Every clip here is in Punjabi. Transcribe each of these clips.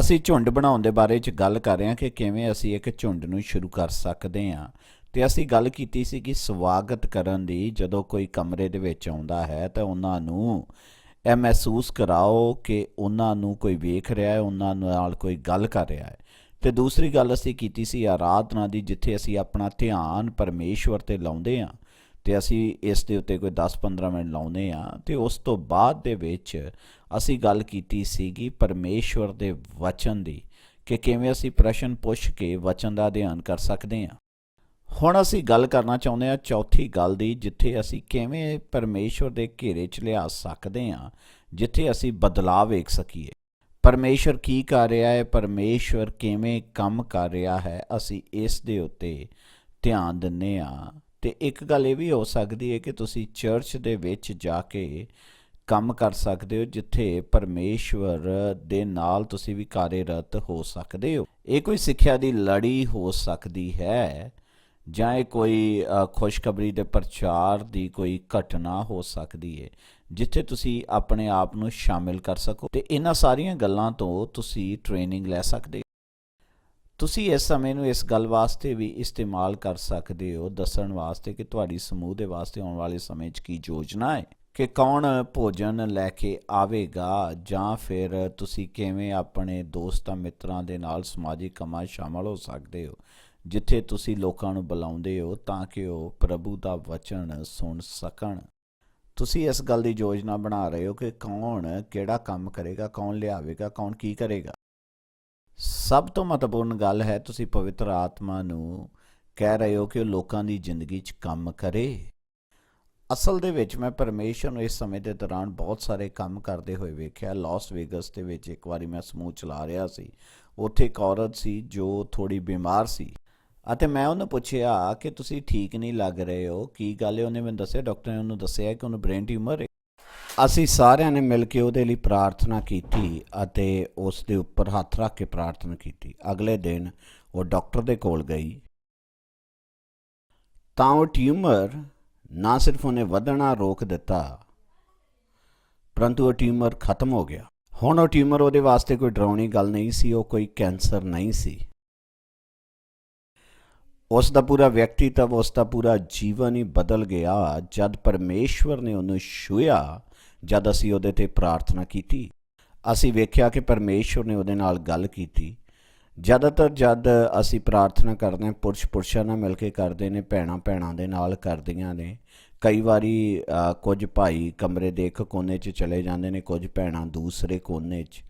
ਅਸੀਂ ਝੁੰਡ ਬਣਾਉਣ ਦੇ ਬਾਰੇ ਚ ਗੱਲ ਕਰ ਰਹੇ ਹਾਂ ਕਿ ਕਿਵੇਂ ਅਸੀਂ ਇੱਕ ਝੁੰਡ ਨੂੰ ਸ਼ੁਰੂ ਕਰ ਸਕਦੇ ਹਾਂ। ਤੇ ਅਸੀਂ ਗੱਲ ਕੀਤੀ ਸੀ ਕਿ ਸਵਾਗਤ ਕਰਨ ਦੀ, ਜਦੋਂ ਕੋਈ ਕਮਰੇ ਦੇ ਵਿੱਚ ਆਉਂਦਾ ਹੈ ਤਾਂ ਉਹਨਾਂ ਨੂੰ ਇਹ ਮਹਿਸੂਸ ਕਰਾਓ ਕਿ ਉਹਨਾਂ ਨੂੰ ਕੋਈ ਵੇਖ ਰਿਹਾ ਹੈ, ਉਹਨਾਂ ਨਾਲ ਕੋਈ ਗੱਲ ਕਰ ਰਿਹਾ ਹੈ। ਤੇ ਦੂਸਰੀ ਗੱਲ ਅਸੀਂ ਕੀਤੀ ਸੀ ਆਰਾਧਨਾ ਦੀ, ਜਿੱਥੇ ਅਸੀਂ ਆਪਣਾ ਧਿਆਨ ਪਰਮੇਸ਼ਵਰ ਤੇ ਲਾਉਂਦੇ ਹਾਂ। ਤੇ ਅਸੀਂ ਇਸ ਦੇ ਉੱਤੇ ਕੋਈ 10-15 ਮਿੰਟ ਲਾਉਂਦੇ ਆ ਤੇ ਉਸ ਤੋਂ ਬਾਅਦ ਦੇ ਵਿੱਚ ਅਸੀਂ ਗੱਲ ਕੀਤੀ ਸੀਗੀ ਪਰਮੇਸ਼ਵਰ ਦੇ ਵਚਨ ਦੀ ਕਿ ਕਿਵੇਂ ਅਸੀਂ ਪ੍ਰਸ਼ਨ ਪੁੱਛ ਕੇ ਵਚਨ ਦਾ ਅਧਿਐਨ ਕਰ ਸਕਦੇ ਹਾਂ। ਹੁਣ ਅਸੀਂ ਗੱਲ ਕਰਨਾ ਚਾਹੁੰਦੇ ਹਾਂ ਚੌਥੀ ਗੱਲ ਦੀ, ਜਿੱਥੇ ਅਸੀਂ ਕਿਵੇਂ ਪਰਮੇਸ਼ਵਰ ਦੇ ਘੇਰੇ 'ਚ ਲਿਆ ਸਕਦੇ ਹਾਂ, ਜਿੱਥੇ ਅਸੀਂ ਬਦਲਾਅ ਵੇਖ ਸਕੀਏ। ਪਰਮੇਸ਼ਵਰ ਕੀ ਕਰ ਰਿਹਾ ਹੈ? ਪਰਮੇਸ਼ਵਰ ਕਿਵੇਂ ਕੰਮ ਕਰ ਰਿਹਾ ਹੈ? ਅਸੀਂ ਇਸ ਦੇ ਉੱਤੇ ਧਿਆਨ ਦਿੰਨੇ ਆ ਤੇ ਇੱਕ ਗੱਲ ਇਹ ਵੀ ਹੋ ਸਕਦੀ ਹੈ ਕਿ ਤੁਸੀਂ ਚਰਚ ਦੇ ਵਿੱਚ ਜਾ ਕੇ ਕੰਮ ਕਰ ਸਕਦੇ ਹੋ, ਜਿੱਥੇ ਪਰਮੇਸ਼ਵਰ ਦੇ ਨਾਲ ਤੁਸੀਂ ਵੀ ਕਾਰਜਰਤ ਹੋ ਸਕਦੇ ਹੋ। ਇਹ ਕੋਈ ਸਿੱਖਿਆ ਦੀ ਲੜੀ ਹੋ ਸਕਦੀ ਹੈ ਜਾਂ ਇਹ ਕੋਈ ਖੁਸ਼ਖਬਰੀ ਦੇ ਪ੍ਰਚਾਰ ਦੀ ਕੋਈ ਘਟਨਾ ਹੋ ਸਕਦੀ ਹੈ, ਜਿੱਥੇ ਤੁਸੀਂ ਆਪਣੇ ਆਪ ਨੂੰ ਸ਼ਾਮਿਲ ਕਰ ਸਕੋ। ਤੇ ਇਹਨਾਂ ਸਾਰੀਆਂ ਗੱਲਾਂ ਤੋਂ ਤੁਸੀਂ ਟ੍ਰੇਨਿੰਗ ਲੈ ਸਕਦੇ ਤੁਸੀਂ ਇਸ ਸਮੇਂ ਨੂੰ ਇਸ ਗੱਲ ਵਾਸਤੇ ਵੀ ਇਸਤੇਮਾਲ ਕਰ ਸਕਦੇ ਹੋ, ਦੱਸਣ ਵਾਸਤੇ ਕਿ ਤੁਹਾਡੀ ਸਮੂਹ ਦੇ ਵਾਸਤੇ ਆਉਣ ਵਾਲੇ ਸਮੇਂ 'ਚ ਕੀ ਯੋਜਨਾ ਹੈ? ਕਿ ਕੌਣ ਭੋਜਨ ਲੈ ਕੇ ਆਵੇਗਾ ਜਾਂ ਫਿਰ ਤੁਸੀਂ ਕਿਵੇਂ ਆਪਣੇ ਦੋਸਤਾਂ, ਮਿੱਤਰਾਂ ਦੇ ਨਾਲ ਸਮਾਜਿਕ ਕੰਮਾਂ ਸ਼ਾਮਲ ਹੋ ਸਕਦੇ ਹੋ? ਜਿੱਥੇ ਤੁਸੀਂ ਲੋਕਾਂ ਨੂੰ ਬੁਲਾਉਂਦੇ ਹੋ ਤਾਂ ਕਿ ਉਹ ਪ੍ਰਭੂ ਦਾ ਵਚਨ ਸੁਣ ਸਕਣ। ਤੁਸੀਂ ਇਸ ਗੱਲ ਦੀ ਯੋਜਨਾ ਬਣਾ ਰਹੇ ਹੋ ਕਿ ਕੌਣ ਕਿਹੜਾ ਕੰਮ ਕਰੇਗਾ, ਕੌਣ ਲਿਆਵੇਗਾ, ਕੌਣ ਕੀ ਕਰੇਗਾ? ਸਭ ਤੋਂ ਮਹੱਤਵਪੂਰਨ ਗੱਲ ਹੈ, ਤੁਸੀਂ ਪਵਿੱਤਰ ਆਤਮਾ ਨੂੰ ਕਹਿ ਰਹੇ ਹੋ ਕਿ ਉਹ ਲੋਕਾਂ ਦੀ ਜ਼ਿੰਦਗੀ 'ਚ ਕੰਮ ਕਰੇ। ਅਸਲ ਦੇ ਵਿੱਚ ਮੈਂ ਪਰਮੇਸ਼ਰ ਨੂੰ ਇਸ ਸਮੇਂ ਦੇ ਦੌਰਾਨ ਬਹੁਤ ਸਾਰੇ ਕੰਮ ਕਰਦੇ ਹੋਏ ਵੇਖਿਆ। ਲਾਸ ਵੇਗਸ ਦੇ ਵਿੱਚ ਇੱਕ ਵਾਰੀ ਮੈਂ ਸਮੂਹ ਚਲਾ ਰਿਹਾ ਸੀ। ਉੱਥੇ ਇੱਕ ਔਰਤ ਸੀ ਜੋ ਥੋੜੀ ਬਿਮਾਰ ਸੀ। ਅਤੇ ਮੈਂ ਉਹਨੂੰ ਪੁੱਛਿਆ ਕਿ ਤੁਸੀਂ ਠੀਕ ਨਹੀਂ ਲੱਗ ਰਹੇ ਹੋ? ਕੀ ਗੱਲ ਹੈ? ਉਹਨੇ ਮੈਨੂੰ ਦੱਸਿਆ, ਡਾਕਟਰ ਨੇ ਉਹਨੂੰ ਦੱਸਿਆ ਕਿ ਉਹਨੂੰ ਬ੍ਰੇਨ ਟਿਊਮਰ ਹੈ ਅਸੀਂ ਸਾਰਿਆਂ ਨੇ ਮਿਲ ਕੇ ਉਹਦੇ ਲਈ ਪ੍ਰਾਰਥਨਾ ਕੀਤੀ ਅਤੇ ਉਸ ਦੇ ਉੱਪਰ ਹੱਥ ਰੱਖ ਕੇ ਪ੍ਰਾਰਥਨਾ ਕੀਤੀ। ਅਗਲੇ ਦਿਨ ਉਹ ਡਾਕਟਰ ਦੇ ਕੋਲ ਗਈ। ਤਾਂ ਉਹ ਟਿਊਮਰ ਨਾ ਸਿਰਫ ਉਹਨੇ ਵਧਣਾ ਰੋਕ ਦਿੱਤਾ, ਪਰੰਤੂ ਉਹ ਟਿਊਮਰ ਖਤਮ ਹੋ ਗਿਆ। ਹੁਣ ਉਹ ਟਿਊਮਰ ਉਹਦੇ ਵਾਸਤੇ ਕੋਈ ਡਰਾਉਣੀ ਗੱਲ ਨਹੀਂ ਸੀ, ਉਹ ਕੋਈ ਕੈਂਸਰ ਨਹੀਂ ਸੀ। ਉਸ ਦਾ ਪੂਰਾ ਵਿਅਕਤੀਤਵ, ਉਸ ਦਾ ਪੂਰਾ ਜੀਵਨ ਹੀ ਬਦਲ ਗਿਆ। ਜਦ ਪਰਮੇਸ਼ਵਰ ਨੇ ਉਹਨੂੰ ਛੂਇਆ ਜਦ ਅਸੀਂ ਉਹਦੇ ਤੇ ਪ੍ਰਾਰਥਨਾ ਕੀਤੀ, ਅਸੀਂ ਵੇਖਿਆ ਕਿ ਪਰਮੇਸ਼ਵਰ ਨੇ ਉਹਦੇ ਨਾਲ ਗੱਲ ਕੀਤੀ। ਜ਼ਿਆਦਾਤਰ ਜਦ ਅਸੀਂ ਪ੍ਰਾਰਥਨਾ ਕਰਦੇ ਹਾਂ ਪੁਰਸ਼ ਪੁਰਸ਼ਾਂ ਨਾਲ ਮਿਲ ਕੇ ਕਰਦੇ ਨੇ ਭੈਣਾਂ ਭੈਣਾਂ ਦੇ ਨਾਲ ਕਰਦੀਆਂ ਨੇ, ਕਈ ਵਾਰੀ ਕੁਝ ਭਾਈ ਕਮਰੇ ਦੇ ਇੱਕ ਕੋਨੇ 'ਚ ਚਲੇ ਜਾਂਦੇ ਨੇ, ਕੁਝ ਭੈਣਾਂ ਦੂਸਰੇ ਕੋਨੇ 'ਚ।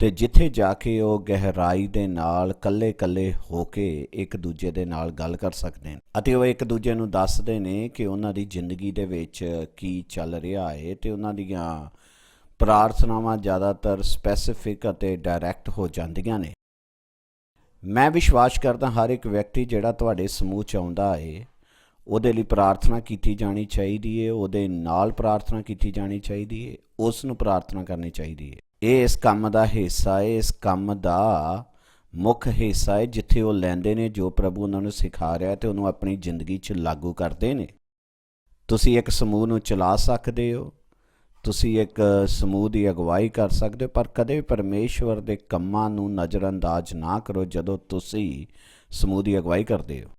ਤੇ ਜਿੱਥੇ ਜਾ ਕੇ ਉਹ ਗਹਿਰਾਈ ਦੇ ਨਾਲ ਕੱਲੇ-ਕੱਲੇ ਹੋ ਕੇ ਇੱਕ ਦੂਜੇ ਦੇ ਨਾਲ ਗੱਲ ਕਰ ਸਕਦੇ ਨੇ। ਅਤੇ ਉਹ ਇੱਕ ਦੂਜੇ ਨੂੰ ਦੱਸਦੇ ਨੇ ਕਿ ਉਹਨਾਂ ਦੀ ਜ਼ਿੰਦਗੀ ਦੇ ਵਿੱਚ ਕੀ ਚੱਲ ਰਿਹਾ ਹੈ ਤੇ ਉਹਨਾਂ ਦੀਆਂ ਪ੍ਰਾਰਥਨਾਵਾਂ ਜ਼ਿਆਦਾਤਰ ਸਪੈਸੀਫਿਕ ਅਤੇ ਡਾਇਰੈਕਟ ਹੋ ਜਾਂਦੀਆਂ ਨੇ। ਮੈਂ ਵਿਸ਼ਵਾਸ ਕਰਦਾ ਹਰ ਇੱਕ ਵਿਅਕਤੀ ਜਿਹੜਾ ਤੁਹਾਡੇ ਸਮੂਹ ਚ ਆਉਂਦਾ ਹੈ ਉਹਦੇ ਲਈ ਪ੍ਰਾਰਥਨਾ ਕੀਤੀ ਜਾਣੀ ਚਾਹੀਦੀ ਹੈ ਉਹਦੇ ਨਾਲ ਪ੍ਰਾਰਥਨਾ ਕੀਤੀ ਜਾਣੀ ਚਾਹੀਦੀ ਹੈ ਉਸ ਨੂੰ ਪ੍ਰਾਰਥਨਾ ਕਰਨੀ ਚਾਹੀਦੀ ਹੈ ਇਹ ਇਸ ਕੰਮ ਦਾ ਹਿੱਸਾ ਹੈ ਇਸ ਕੰਮ ਦਾ ਮੁੱਖ ਹਿੱਸਾ ਹੈ ਜਿੱਥੇ ਉਹ ਲੈਂਦੇ ਨੇ, ਜੋ ਪ੍ਰਭੂ ਉਹਨਾਂ ਨੂੰ ਸਿਖਾ ਰਿਹਾ ਤੇ ਉਹਨੂੰ ਆਪਣੀ ਜ਼ਿੰਦਗੀ 'ਚ ਲਾਗੂ ਕਰਦੇ ਨੇ। ਤੁਸੀਂ ਇੱਕ ਸਮੂਹ ਨੂੰ ਚਲਾ ਸਕਦੇ ਹੋ, ਤੁਸੀਂ ਇੱਕ ਸਮੂਹ ਦੀ ਅਗਵਾਈ ਕਰ ਸਕਦੇ ਹੋ, ਪਰ ਕਦੇ ਵੀ ਪਰਮੇਸ਼ਵਰ ਦੇ ਕੰਮਾਂ ਨੂੰ ਨਜ਼ਰਅੰਦਾਜ਼ ਨਾ ਕਰੋ ਜਦੋਂ ਤੁਸੀਂ ਸਮੂਹ ਦੀ ਅਗਵਾਈ ਕਰਦੇ ਹੋ।